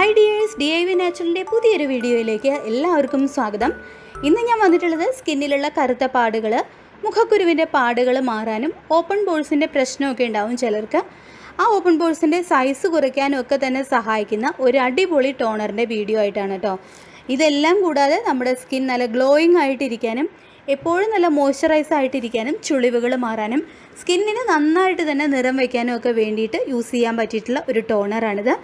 Hi dears D I V നാച്ചുറലിന്റെ പുതിയൊരു വീഡിയോയിലേക്ക് എല്ലാവർക്കും സ്വാഗതം. ഇന്ന് ഞാൻ വന്നിട്ടുള്ളത് സ്കിന്നിലുള്ള കറുത്ത പാടുകൾ മുഖക്കുരുവിന്റെ പാടുകൾ മാറാനും ഓപ്പൺ ബോൾസിന്റെ പ്രശ്നമൊക്കെ ഉണ്ടാവും ചിലർക്ക്. ആ ഓപ്പൺ ബോൾസിന്റെ സൈസ് കുറയ്ക്കാനും ഒക്കെ തന്നെ സഹായിക്കുന്ന ഒരു അടിപൊളി ടോണറിന്റെ വീഡിയോ ആയിട്ടാണ് കേട്ടോ ഇതെല്ലാം കൂടാതെ നമ്മുടെ സ്കിൻ നല്ല ഗ്ലോയിങ് ആയിട്ടിരിക്കാനും എപ്പോഴും നല്ല മോയ്സ്ചറൈസ് ആയിട്ടിരിക്കാനും ചുളിവുകൾ മാറാനും സ്കിന്നിന് നന്നായിട്ട് തന്നെ നിറം വയ്ക്കാനും ഒക്കെ വേണ്ടിയിട്ട് യൂസ് ചെയ്യാൻ പറ്റിയിട്ടുള്ള ഒരു ടോണറാണിത്.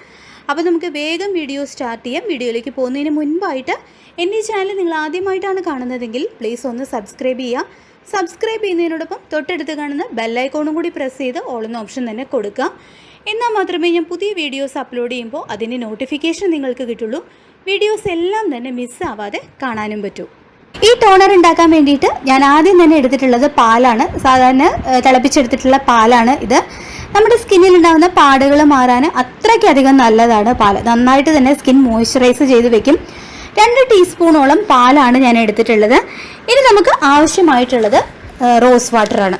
അപ്പോൾ നമുക്ക് വേഗം വീഡിയോ സ്റ്റാർട്ട് ചെയ്യാം. വീഡിയോയിലേക്ക് പോകുന്നതിന് മുൻപായിട്ട് എന്റെ ചാനൽ നിങ്ങൾ ആദ്യമായിട്ടാണ് കാണുന്നതെങ്കിൽ പ്ലീസ് ഒന്ന് സബ്സ്ക്രൈബ് ചെയ്യുക. സബ്സ്ക്രൈബ് ചെയ്യുന്നതിനോടൊപ്പം തൊട്ടടുത്ത് കാണുന്ന ബെല്ലൈക്കോണും കൂടി പ്രസ് ചെയ്ത് ഓളുന്ന ഓപ്ഷൻ തന്നെ കൊടുക്കുക. എന്നാൽ മാത്രമേ ഞാൻ പുതിയ വീഡിയോസ് അപ്ലോഡ് ചെയ്യുമ്പോൾ അതിന്റെ നോട്ടിഫിക്കേഷൻ നിങ്ങൾക്ക് കിട്ടുള്ളൂ. വീഡിയോസ് എല്ലാം തന്നെ മിസ്സാവാതെ കാണാനും പറ്റൂ. ഈ ടോണർ ഉണ്ടാക്കാൻ വേണ്ടിയിട്ട് ഞാൻ ആദ്യം തന്നെ എടുത്തിട്ടുള്ളത് പാലാണ്. സാധാരണ തിളപ്പിച്ചെടുത്തിട്ടുള്ള പാലാണ് ഇത്. നമ്മുടെ സ്കിന്നിൽ ഉണ്ടാകുന്ന പാടുകൾ മാറാൻ അത്രയ്ക്കധികം നല്ലതാണ് പാൽ നന്നായിട്ട് തന്നെ സ്കിൻ മോയ്സ്ചറൈസ് ചെയ്ത് വെക്കും. രണ്ട് ടീസ്പൂണോളം പാലാണ് ഞാൻ എടുത്തിട്ടുള്ളത്. ഇനി നമുക്ക് ആവശ്യമായിട്ടുള്ളത് റോസ് വാട്ടറാണ്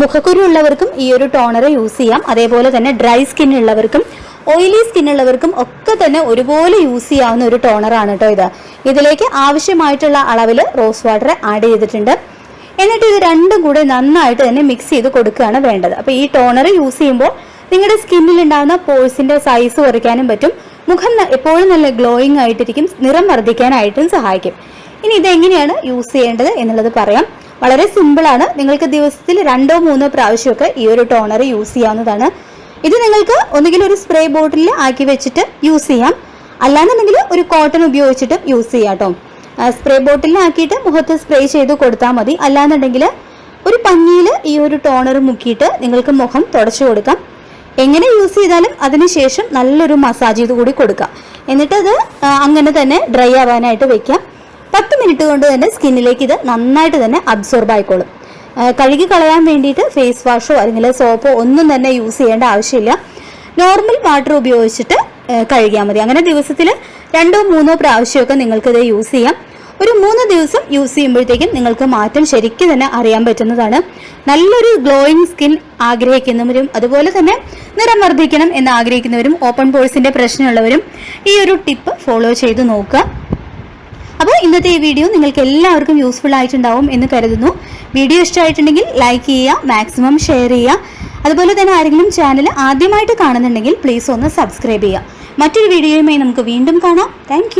മുഖക്കുരു ഉള്ളവർക്കും ഈ ഒരു ടോണർ യൂസ് ചെയ്യാം. അതേപോലെ തന്നെ ഡ്രൈ സ്കിൻ ഉള്ളവർക്കും ഓയിലി സ്കിൻ ഉള്ളവർക്കും ഒക്കെ തന്നെ ഒരുപോലെ യൂസ് ചെയ്യാവുന്ന ഒരു ടോണറാണ് കേട്ടോ ഇത്. ഇതിലേക്ക് ആവശ്യമായിട്ടുള്ള അളവിൽ റോസ് വാട്ടർ ആഡ് ചെയ്തിട്ടുണ്ട്. എന്നിട്ട് ഇത് രണ്ടും കൂടെ നന്നായിട്ട് തന്നെ മിക്സ് ചെയ്ത് കൊടുക്കുകയാണ് വേണ്ടത്. അപ്പോൾ ഈ ടോണർ യൂസ് ചെയ്യുമ്പോൾ നിങ്ങളുടെ സ്കിന്നിൽ ഉണ്ടാകുന്ന പോഴ്സിന്റെ സൈസ് കുറയ്ക്കാനും പറ്റും. മുഖം എപ്പോഴും നല്ല ഗ്ലോയിങ് ആയിട്ടിരിക്കും. നിറം വർദ്ധിക്കാനായിട്ടും സഹായിക്കും. ഇനി ഇതെങ്ങനെയാണ് യൂസ് ചെയ്യേണ്ടത് എന്നുള്ളത് പറയാം. വളരെ സിമ്പിളാണ് നിങ്ങൾക്ക് ദിവസത്തിൽ രണ്ടോ മൂന്നോ പ്രാവശ്യമൊക്കെ ഈ ഒരു ടോണർ യൂസ് ചെയ്യാവുന്നതാണ്. ഇത് നിങ്ങൾക്ക് ഒന്നുകിൽ ഒരു സ്പ്രേ ബോട്ടിലിൽ ആക്കി വെച്ചിട്ട് യൂസ് ചെയ്യാം. അല്ലാന്നുണ്ടെങ്കിൽ ഒരു കോട്ടൺ ഉപയോഗിച്ചിട്ടും യൂസ് ചെയ്യാം കേട്ടോ. സ്പ്രേ ബോട്ടിലാക്കിയിട്ട് മുഖത്ത് സ്പ്രേ ചെയ്ത് കൊടുത്താൽ മതി. അല്ലാന്നുണ്ടെങ്കിൽ ഒരു പഞ്ഞിയിൽ ഈ ഒരു ടോണർ മുക്കിയിട്ട് നിങ്ങൾക്ക് മുഖം തുടച്ചു കൊടുക്കാം. എങ്ങനെ യൂസ് ചെയ്താലും അതിനുശേഷം നല്ലൊരു മസാജ് ചെയ്ത് കൂടി കൊടുക്കാം. എന്നിട്ട് അത് അങ്ങനെ തന്നെ ഡ്രൈ ആവാനായിട്ട് വെക്കാം. പത്ത് മിനിറ്റ് കൊണ്ട് തന്നെ സ്കിന്നിലേക്ക് ഇത് നന്നായിട്ട് തന്നെ അബ്സോർബ് ആയിക്കോളും. കഴുകി കളയാൻ വേണ്ടിയിട്ട് ഫേസ് വാഷോ അല്ലെങ്കിൽ സോപ്പോ ഒന്നും തന്നെ യൂസ് ചെയ്യേണ്ട ആവശ്യമില്ല. നോർമൽ വാട്ടർ ഉപയോഗിച്ചിട്ട് കഴുകിയാൽ മതി. അങ്ങനെ ദിവസത്തിൽ രണ്ടോ മൂന്നോ പ്രാവശ്യമൊക്കെ നിങ്ങൾക്കിത് യൂസ് ചെയ്യാം. ഒരു മൂന്ന് ദിവസം യൂസ് ചെയ്യുമ്പോഴത്തേക്കും നിങ്ങൾക്ക് മാറ്റം ശരിക്കും തന്നെ അറിയാൻ പറ്റുന്നതാണ്. നല്ലൊരു ഗ്ലോയിങ് സ്കിൻ ആഗ്രഹിക്കുന്നവരും അതുപോലെ തന്നെ നിറം വർദ്ധിക്കണം എന്ന് ആഗ്രഹിക്കുന്നവരും ഓപ്പൺ പോഴ്സിന്റെ പ്രശ്നമുള്ളവരും ഈ ഒരു ടിപ്പ് ഫോളോ ചെയ്ത് നോക്കുക. അപ്പോൾ ഇന്നത്തെ ഈ വീഡിയോ നിങ്ങൾക്ക് എല്ലാവർക്കും യൂസ്ഫുൾ ആയിട്ടുണ്ടാവും എന്ന് കരുതുന്നു. വീഡിയോ ഇഷ്ടമായിട്ടുണ്ടെങ്കിൽ ലൈക്ക് ചെയ്യുക മാക്സിമം ഷെയർ ചെയ്യുക. അതുപോലെ തന്നെ ആരെങ്കിലും ചാനൽ ആദ്യമായിട്ട് കാണുന്നുണ്ടെങ്കിൽ പ്ലീസ് ഒന്ന് സബ്സ്ക്രൈബ് ചെയ്യുക. മറ്റൊരു വീഡിയോയുമായി നമുക്ക് വീണ്ടും കാണാം. താങ്ക്